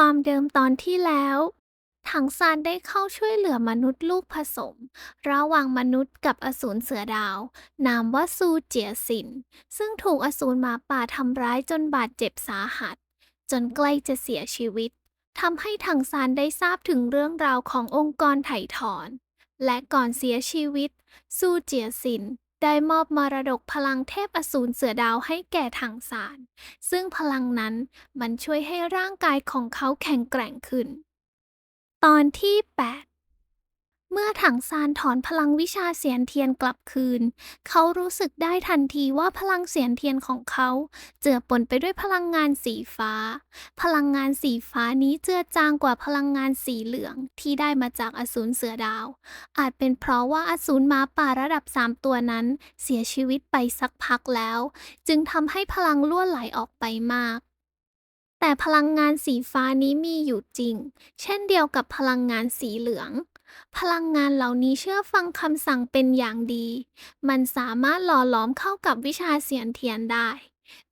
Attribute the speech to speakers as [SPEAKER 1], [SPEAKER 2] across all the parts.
[SPEAKER 1] ความเดิมตอนที่แล้วถังซานได้เข้าช่วยเหลือมนุษย์ลูกผสม ระหว่างมนุษย์กับอสูรเสือดาว นามว่าซูเจียสิน ซึ่งถูกอสูรหมาป่าทำร้ายจนบาดเจ็บสาหัส จนใกล้จะเสียชีวิตทำให้ถังซานได้ทราบถึงเรื่องราวขององค์กรไถ่ถอน และก่อนเสียชีวิต ซูเจียสิน ได้มอบมรดกพลังเทพอสูรเสือดาวให้แก่ถังสาร ซึ่งพลังนั้นมันช่วยให้ร่างกายของเขาแข็งแกร่งขึ้น ตอนที่ 8 เมื่อถังซานถอนพลังวิชาเสียนเทียนกลับคืน เขารู้สึกได้ทันทีว่าพลังเสียนเทียนของเขา เจือปนไปด้วยพลังงานสีฟ้า พลังงานสีฟ้านี้เจือจางกว่าพลังงานสีเหลืองที่ได้มาจากอสูรเสือดาว อาจเป็นเพราะว่าอสูรม้าป่าระดับสามตัวนั้น เสียชีวิตไปสักพักแล้ว จึงทำให้พลังล่วไหลออกไปมากแต่พลังงานสีฟ้านี้มีอยู่จริง เช่นเดียวกับพลังงานสีเหลือง พลังงานเหล่านี้เชื่อฟังคำสั่งเป็นอย่างดี มันสามารถหล่อหลอมเข้ากับวิชาเสียนเทียนได้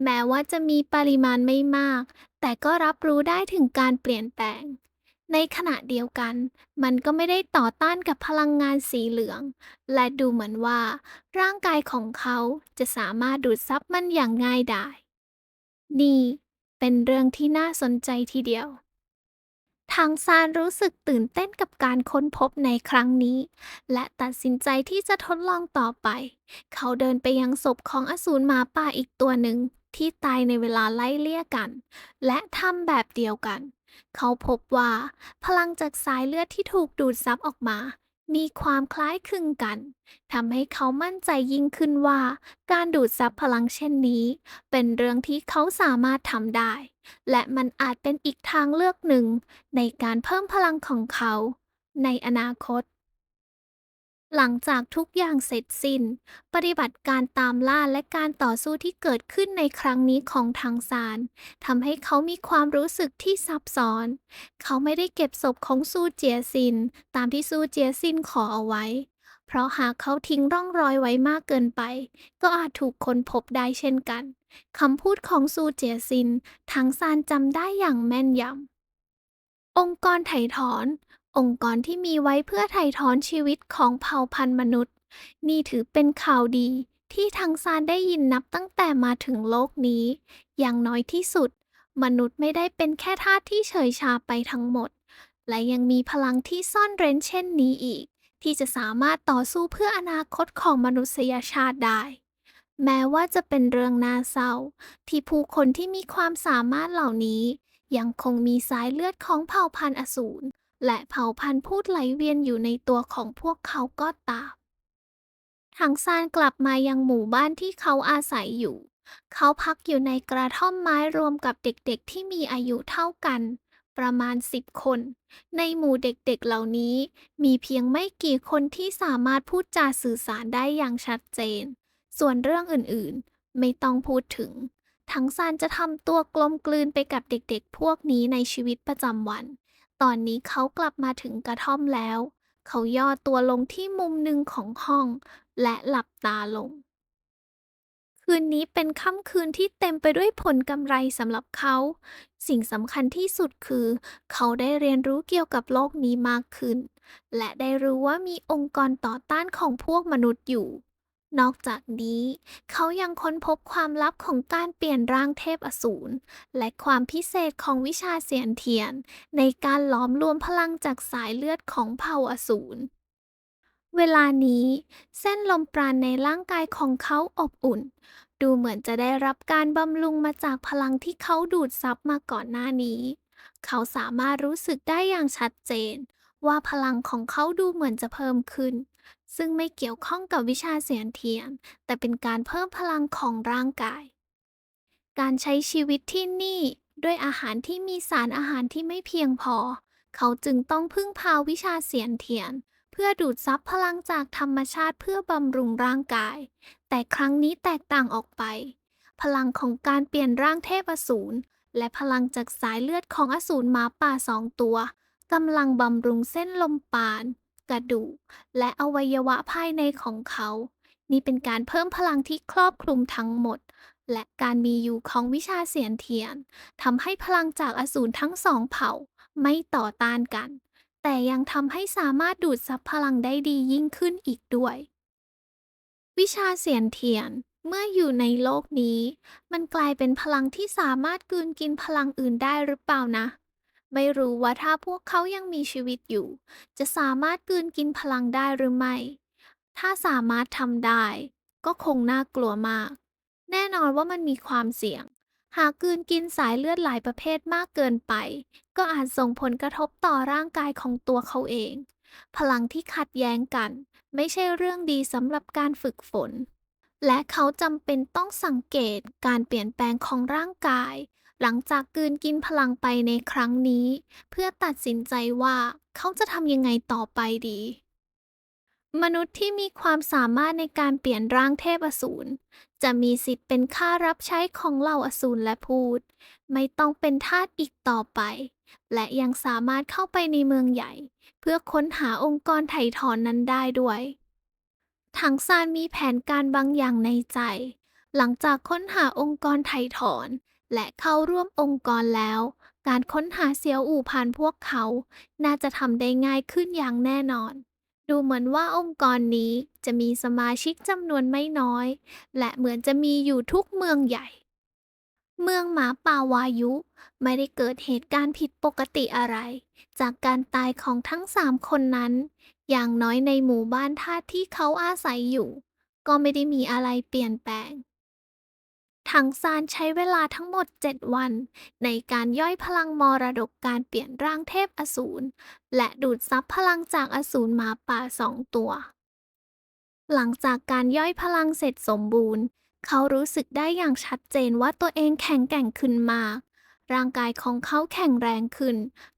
[SPEAKER 1] แม้ว่าจะมีปริมาณไม่มาก แต่ก็รับรู้ได้ถึงการเปลี่ยนแปลง ในขณะเดียวกัน มันก็ไม่ได้ต่อต้านกับพลังงานสีเหลือง และดูเหมือนว่า ร่างกายของเขาจะสามารถดูดซับมันอย่างง่ายดายนี่เป็นเรื่องที่น่าสนใจทีเดียว ทางซานรู้สึกตื่นเต้นกับการค้นพบในครั้งนี้ และตัดสินใจที่จะทดลองต่อไป เขาเดินไปยังศพของอสูรหมาป่าอีกตัวหนึ่งที่ตายในเวลาไล่เลี่ยกัน และทำแบบเดียวกัน เขาพบว่า พลังจากสายเลือดที่ถูกดูดซับออกมา มีความคล้ายคลึงกันทำให้เขามั่นใจยิ่งขึ้นว่า การดูดซับพลังเช่นนี้ เป็นเรื่องที่เขาสามารถทำได้ และมันอาจเป็นอีกทางเลือกหนึ่ง ในการเพิ่มพลังของเขา ในอนาคต หลังจากทุกอย่างเสร็จสิ้น ปฏิบัติการตามล่าและการต่อสู้ที่เกิดขึ้นในครั้งนี้ของทางซานทำให้เขามีความรู้สึกที่ซับซ้อน เขาไม่ได้เก็บศพของซูเจียซิน ตามที่ซูเจียซินขอเอาไว้ เพราะหากเขาทิ้งร่องรอยไว้มากเกินไป ก็อาจถูกคนพบได้เช่นกันคำพูดของซูเจียซินทางซานจำได้อย่างแม่นยำองค์กรไถ่ถอน องค์กรที่มีไว้เพื่อไถ่ถอนชีวิตของเผ่าพันธุ์มนุษย์ นี่ถือเป็นข่าวดีที่ทางซานได้ยินนับตั้งแต่มาถึงโลกนี้ อย่างน้อยที่สุด มนุษย์ไม่ได้เป็นแค่ทาสที่เฉยชาไปทั้งหมด และยังมีพลังที่ซ่อนเร้นเช่นนี้อีก ที่จะสามารถต่อสู้เพื่ออนาคตของมนุษยชาติได้ แม้ว่าจะเป็นเรื่องน่าเศร้า ที่ผู้คนที่มีความสามารถเหล่านี้ ยังคงมีสายเลือดของเผ่าพันธุ์อสูร และเผ่าพันธุ์พูดไหลเวียนอยู่ในตัวของพวกเขาก็ตามทางซานกลับมายังหมู่บ้านที่เขาอาศัยอยู่ เขาพักอยู่ในกระท่อมไม้รวมกับเด็กๆที่มีอายุเท่ากัน ประมาณสิบคน ในหมู่เด็กๆเหล่านี้ มีเพียงไม่กี่คนที่สามารถพูดจาสื่อสารได้อย่างชัดเจน ส่วนเรื่องอื่นๆ ไม่ต้องพูดถึง ทั้งซานจะทำตัวกลมกลืนไปกับเด็กๆ พวกนี้ในชีวิตประจำวัน ตอนนี้เขากลับมาถึงกระท่อมแล้ว เขาย่อตัวลงที่มุมหนึ่งของห้อง และหลับตาลง คืนนี้เป็นค่ำคืนที่เต็มไปด้วยผลกำไรสำหรับเขา สิ่งสำคัญที่สุดคือ เขาได้เรียนรู้เกี่ยวกับโลกนี้มากขึ้น และได้รู้ว่ามีองค์กรต่อต้านของพวกมนุษย์อยู่ นอกจากนี้ เขายังค้นพบความลับของการเปลี่ยนร่างเทพอสูร และความพิเศษของวิชาเสียนเทียน ในการหลอมรวมพลังจากสายเลือดของเผ่าอสูร เวลานี้ เส้นลมปราณในร่างกายของเขาอบอุ่น ดูเหมือนจะได้รับการบำรุงมาจากพลังที่เขาดูดซับมาก่อนหน้านี้ เขาสามารถรู้สึกได้อย่างชัดเจน ว่าพลังของเขาดูเหมือนจะเพิ่มขึ้น ซึ่งไม่เกี่ยวข้องกับวิชาเสียนเทียน แต่เป็นการเพิ่มพลังของร่างกาย การใช้ชีวิตที่นี่ด้วยอาหารที่มีสารอาหารที่ไม่เพียงพอ เขาจึงต้องพึ่งพาวิชาเสียนเทียน เพื่อดูดซับพลังจากธรรมชาติเพื่อบำรุงร่างกาย แต่ครั้งนี้แตกต่างออกไป พลังของการเปลี่ยนร่างเทพอสูรและพลังจากสายเลือดของอสูรหมาป่าสองตัวกำลังบำรุงเส้นลมปราณ กระดูก และอวัยวะภายในของเขา นี่เป็นการเพิ่มพลังที่ครอบคลุมทั้งหมด และการมีอยู่ของวิชาเสียนเทียนทำให้พลังจากอสูรทั้งสองเผ่า ไม่ต่อต้านกัน แต่ยังทำให้สามารถดูดซับพลังได้ดียิ่งขึ้นอีกด้วย วิชาเสียนเทียนเมื่ออยู่ในโลกนี้ มันกลายเป็นพลังที่สามารถกลืนกินพลังอื่นได้หรือเปล่านะ ไม่รู้ว่าถ้าพวกเขายังมีชีวิตอยู่ จะสามารถกืนกินพลังได้หรือไม่ ถ้าสามารถทำได้ ก็คงน่ากลัวมาก แน่นอนว่ามันมีความเสี่ยง หากกืนกินสายเลือดหลายประเภทมากเกินไป ก็อาจส่งผลกระทบต่อร่างกายของตัวเขาเอง พลังที่ขัดแย้งกัน ไม่ใช่เรื่องดีสำหรับการฝึกฝน และเขาจำเป็นต้องสังเกตการเปลี่ยนแปลงของร่างกาย หลังจากกืนกินพลังไปในครั้งนี้ เพื่อตัดสินใจว่าเขาจะทำยังไงต่อไปดี มนุษย์ที่มีความสามารถในการเปลี่ยนร่างเทพอสูรจะมีสิทธิ์เป็นข้ารับใช้ของเหล่าอสูรและพูด ไม่ต้องเป็นทาสอีกต่อไป และยังสามารถเข้าไปในเมืองใหญ่ เพื่อค้นหาองค์กรไถ่ถอนนั้นได้ด้วยถังซานมีแผนการบางอย่างในใจ หลังจากค้นหาองค์กรไถ่ถอน และเข้าร่วมองค์กรแล้ว การค้นหาเซียวอู่ผ่านพวกเขา น่าจะทำได้ง่ายขึ้นอย่างแน่นอน ดูเหมือนว่าองค์กรนี้จะมีสมาชิกจำนวนไม่น้อย และเหมือนจะมีอยู่ทุกเมืองใหญ่ เมืองหมาป่าวายุ ไม่ได้เกิดเหตุการณ์ผิดปกติอะไร จากการตายของทั้งสามคนนั้น อย่างน้อยในหมู่บ้านท่าที่เขาอาศัยอยู่ ก็ไม่ได้มีอะไรเปลี่ยนแปลง ถังซานใช้เวลาทั้งหมด 7 วัน ในการย่อยพลังมรดกการเปลี่ยนร่างเทพอสูร และดูดซับพลังจากอสูรหมาป่าสองตัว หลังจากการย่อยพลังเสร็จสมบูรณ์ เขารู้สึกได้อย่างชัดเจนว่าตัวเองแข็งแกร่งขึ้นมาก ร่างกายของเขาแข็งแรงขึ้น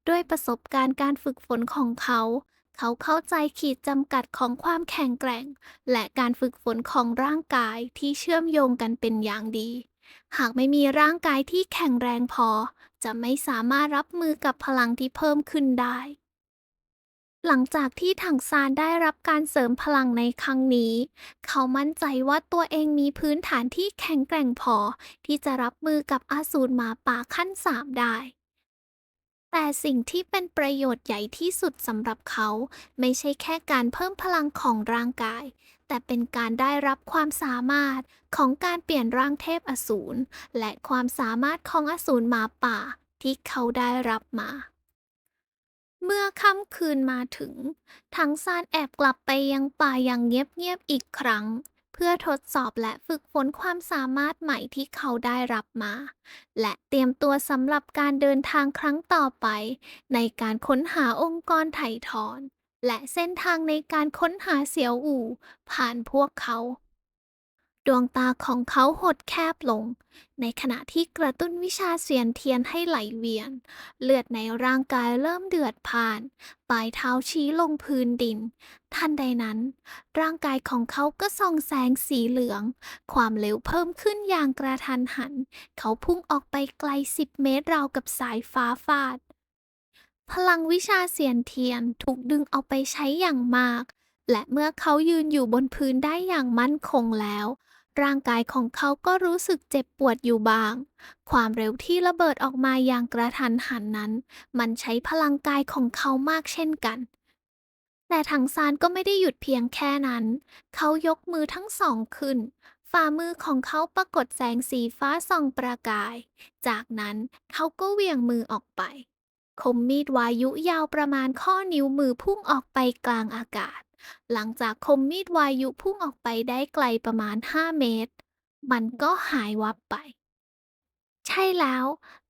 [SPEAKER 1] ด้วยประสบการณ์การฝึกฝนของเขา เขาเข้าใจขีดจำกัดของความแข็งแกร่ง และการฝึกฝนของร่างกายที่เชื่อมโยงกันเป็นอย่างดี หากไม่มีร่างกายที่แข็งแรงพอ จะไม่สามารถรับมือกับพลังที่เพิ่มขึ้นได้ หลังจากที่ถังซานได้รับการเสริมพลังในครั้งนี้ เขามั่นใจว่าตัวเองมีพื้นฐานที่แข็งแกร่งพอ ที่จะรับมือกับอาสูรหมาป่าขั้นสามได้ แต่สิ่งที่เป็นประโยชน์ใหญ่ที่สุดสำหรับเขา ไม่ใช่แค่การเพิ่มพลังของร่างกาย แต่เป็นการได้รับความสามารถของการเปลี่ยนร่างเทพอสูร และความสามารถของอสูรหมาป่าที่เขาได้รับมา เมื่อค่ำคืนมาถึง ทั้งซานแอบกลับไปยังป่าอย่างเงียบๆอีกครั้ง เพื่อทดสอบและฝึกฝนความสามารถใหม่ที่เขาได้รับมา และเตรียมตัวสำหรับการเดินทางครั้งต่อไป ในการค้นหาองค์กรไถ่ถอน และเส้นทางในการค้นหาเสียวอู่ผ่านพวกเขา ดวงตาของเขาหดแคบลง ในขณะที่กระตุ้นวิชาเสียนเทียนให้ไหลเวียน เลือดในร่างกายเริ่มเดือดผ่าน ปลายเท้าชี้ลงพื้นดินทันใดนั้น ร่างกายของเขาก็ส่องแสงสีเหลือง ความเร็วเพิ่มขึ้นอย่างกระทันหัน เขาพุ่งออกไปไกลสิบเมตรราวกับสายฟ้าฟาด พลังวิชาเสียนเทียนถูกดึงเอาไปใช้อย่างมากและเมื่อเขายืนอยู่บนพื้นได้อย่างมั่นคงแล้ว ร่างกายของเขาก็รู้สึกเจ็บปวดอยู่บาง ความเร็วที่ระเบิดออกมาอย่างกระทันหันนั้น มันใช้พลังกายของเขามากเช่นกัน แต่ถังซานก็ไม่ได้หยุดเพียงแค่นั้น เขายกมือทั้งสองขึ้น ฝ่ามือของเขาปรากฏแสงสีฟ้าส่องประกาย จากนั้นเขาก็เหวี่ยงมือออกไป คมมีดวายุยาวประมาณข้อนิ้วมือพุ่งออกไปกลางอากาศ หลังจากคมมีดวายุพุ่งออกไปได้ไกลประมาณ 5 เมตร มันก็หายวับไป ใช่แล้ว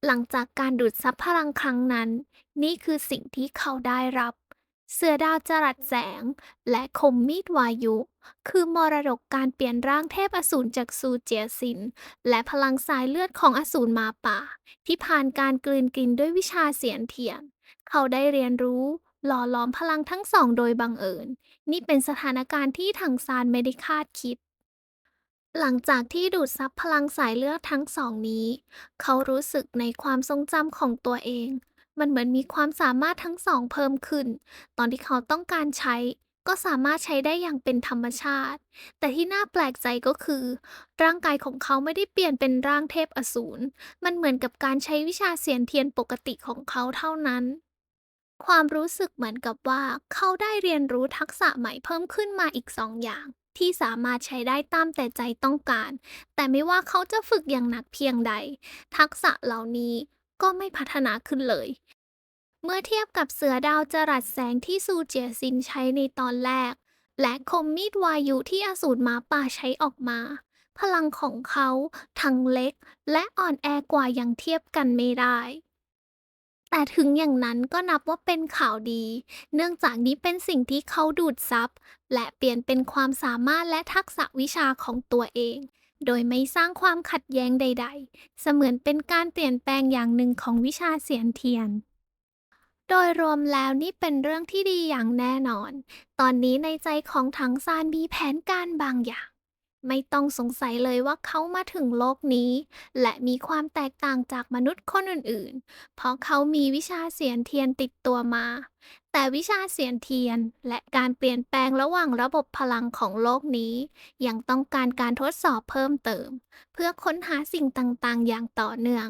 [SPEAKER 1] หลังจากการดูดซับพลังครั้งนั้น นี่คือสิ่งที่เขาได้รับ เสือดาวจรัสแสง และคมมีดวายุ คือมรดกการเปลี่ยนร่างเทพอสูรจากซูเจียซิน และพลังสายเลือดของอสูรมาป่า ที่ผ่านการกลืนกินด้วยวิชาเสียนเทียน เขาได้เรียนรู้ หล่อหลอมพลังทั้งสองโดยบังเอิญ นี่เป็นสถานการณ์ที่ถังซานไม่ได้คาดคิด หลังจากที่ดูดซับพลังสายเลือดทั้งสองนี้ เขารู้สึกในความทรงจำของตัวเอง มันเหมือนมีความสามารถทั้งสองเพิ่มขึ้น ตอนที่เขาต้องการใช้ ก็สามารถใช้ได้อย่างเป็นธรรมชาติ แต่ที่น่าแปลกใจก็คือ ร่างกายของเขาไม่ได้เปลี่ยนเป็นร่างเทพอสูร มันเหมือนกับการใช้วิชาเสียนเทียนปกติของเขาเท่านั้น ความรู้สึกเหมือนกับว่า เขาได้เรียนรู้ทักษะใหม่เพิ่มขึ้นมาอีกสองอย่าง ที่สามารถใช้ได้ตามแต่ใจต้องการ แต่ไม่ว่าเขาจะฝึกอย่างหนักเพียงใด ทักษะเหล่านี้ก็ไม่พัฒนาขึ้นเลย เมื่อเทียบกับเสือดาวจรัสแสงที่ซูเจียซินใช้ในตอนแรก และคมมีดวายุที่อสูรหมาป่าใช้ออกมา พลังของเขาทั้งเล็ก และอ่อนแอกว่าอย่างเทียบกันไม่ได้ แต่ถึงอย่างนั้นก็นับว่าเป็นข่าวดี เนื่องจากนี้เป็นสิ่งที่เขาดูดซับและเปลี่ยนเป็นความสามารถและทักษะวิชาของตัวเอง โดยไม่สร้างความขัดแย้งใด ๆ เสมือนเป็นการเปลี่ยนแปลงอย่างหนึ่งของวิชาเสียนเทียน โดยรวมแล้วนี่เป็นเรื่องที่ดีอย่างแน่นอน ตอนนี้ในใจของถังซานมีแผนการบางอย่าง ไม่ต้องสงสัยเลยว่าเขามาถึงโลกนี้ และมีความแตกต่างจากมนุษย์คนอื่นๆ เพราะเขามีวิชาเสียนเทียนติดตัวมา แต่วิชาเสียนเทียนและการเปลี่ยนแปลงระหว่างระบบพลังของโลกนี้ ยังต้องการการทดสอบเพิ่มเติม เพื่อค้นหาสิ่งต่างๆ อย่างต่อเนื่อง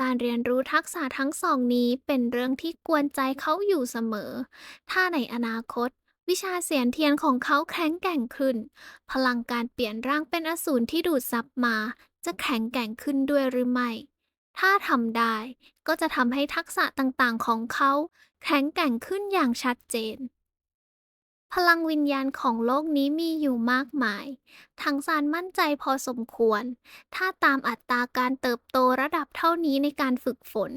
[SPEAKER 1] การเรียนรู้ทักษะทั้งสองนี้เป็นเรื่องที่กวนใจเขาอยู่เสมอ ถ้าในอนาคต วิชาเสียนเทียนของเขาแข็งแกร่งขึ้น พลังการเปลี่ยนร่างเป็นอสูรที่ดูดซับมา จะแข็งแกร่งขึ้นด้วยหรือไม่ ถ้าทำได้ก็จะทำให้ทักษะต่างๆของเขาแข็งแกร่งขึ้นอย่างชัดเจน พลังวิญญาณของโลกนี้มีอยู่มากมายทั้งซานมั่นใจพอสมควร ถ้าตามอัตราการเติบโตระดับเท่านี้ในการฝึกฝน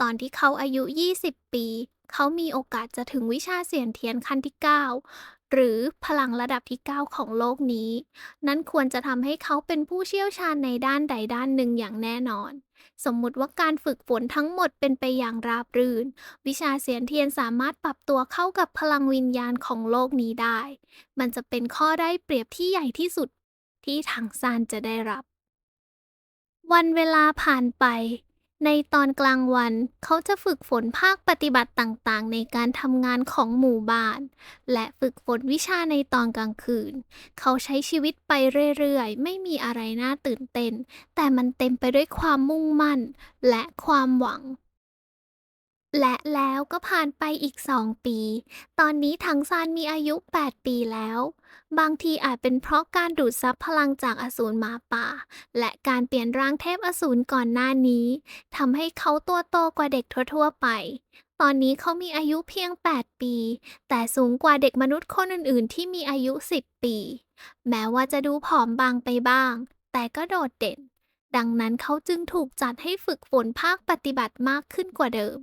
[SPEAKER 1] ตอนที่เขาอายุ 20 ปี เขามีโอกาสจะถึงวิชาเสียนเทียนขั้นที่ 9 หรือพลังระดับที่ 9 ของโลกนี้ นั้นควรจะทำให้เขาเป็นผู้เชี่ยวชาญในด้านใดด้านหนึ่งอย่างแน่นอน สมมุติว่าการฝึกฝนทั้งหมดเป็นไปอย่างราบรื่น วิชาเสียนเทียนสามารถปรับตัวเข้ากับพลังวิญญาณของโลกนี้ได้ มันจะเป็นข้อได้เปรียบที่ใหญ่ที่สุดที่ถังซานจะได้รับ วันเวลาผ่านไป ในตอนกลางวันเขาจะฝึกฝนภาคปฏิบัติต่างๆ ในการทำงานของหมู่บ้าน และฝึกฝนวิชาในตอนกลางคืน เขาใช้ชีวิตไปเรื่อยๆ ไม่มีอะไรน่าตื่นเต้น แต่มันเต็มไปด้วยความมุ่งมั่น และความหวัง และแล้วก็ผ่านไปอีกสองปี ตอนนี้ถังซานมีอายุ 8 ปีแล้ว บางทีอาจเป็นเพราะการดูดซับพลังจากอสูรหมาป่า และการเปลี่ยนร่างเทพอสูรก่อนหน้านี้ทำให้เขาตัวโตกว่าเด็กทั่วๆไป ตอนนี้เขามีอายุเพียง 8 ปี แต่สูงกว่าเด็กมนุษย์คนอื่นๆ ที่มีอายุ 10 ปี แม้ว่าจะดูผอมบางไปบ้าง แต่ก็โดดเด่น ดังนั้นเขาจึงถูกจัดให้ฝึกฝนภาคปฏิบัติมากขึ้นกว่าเดิม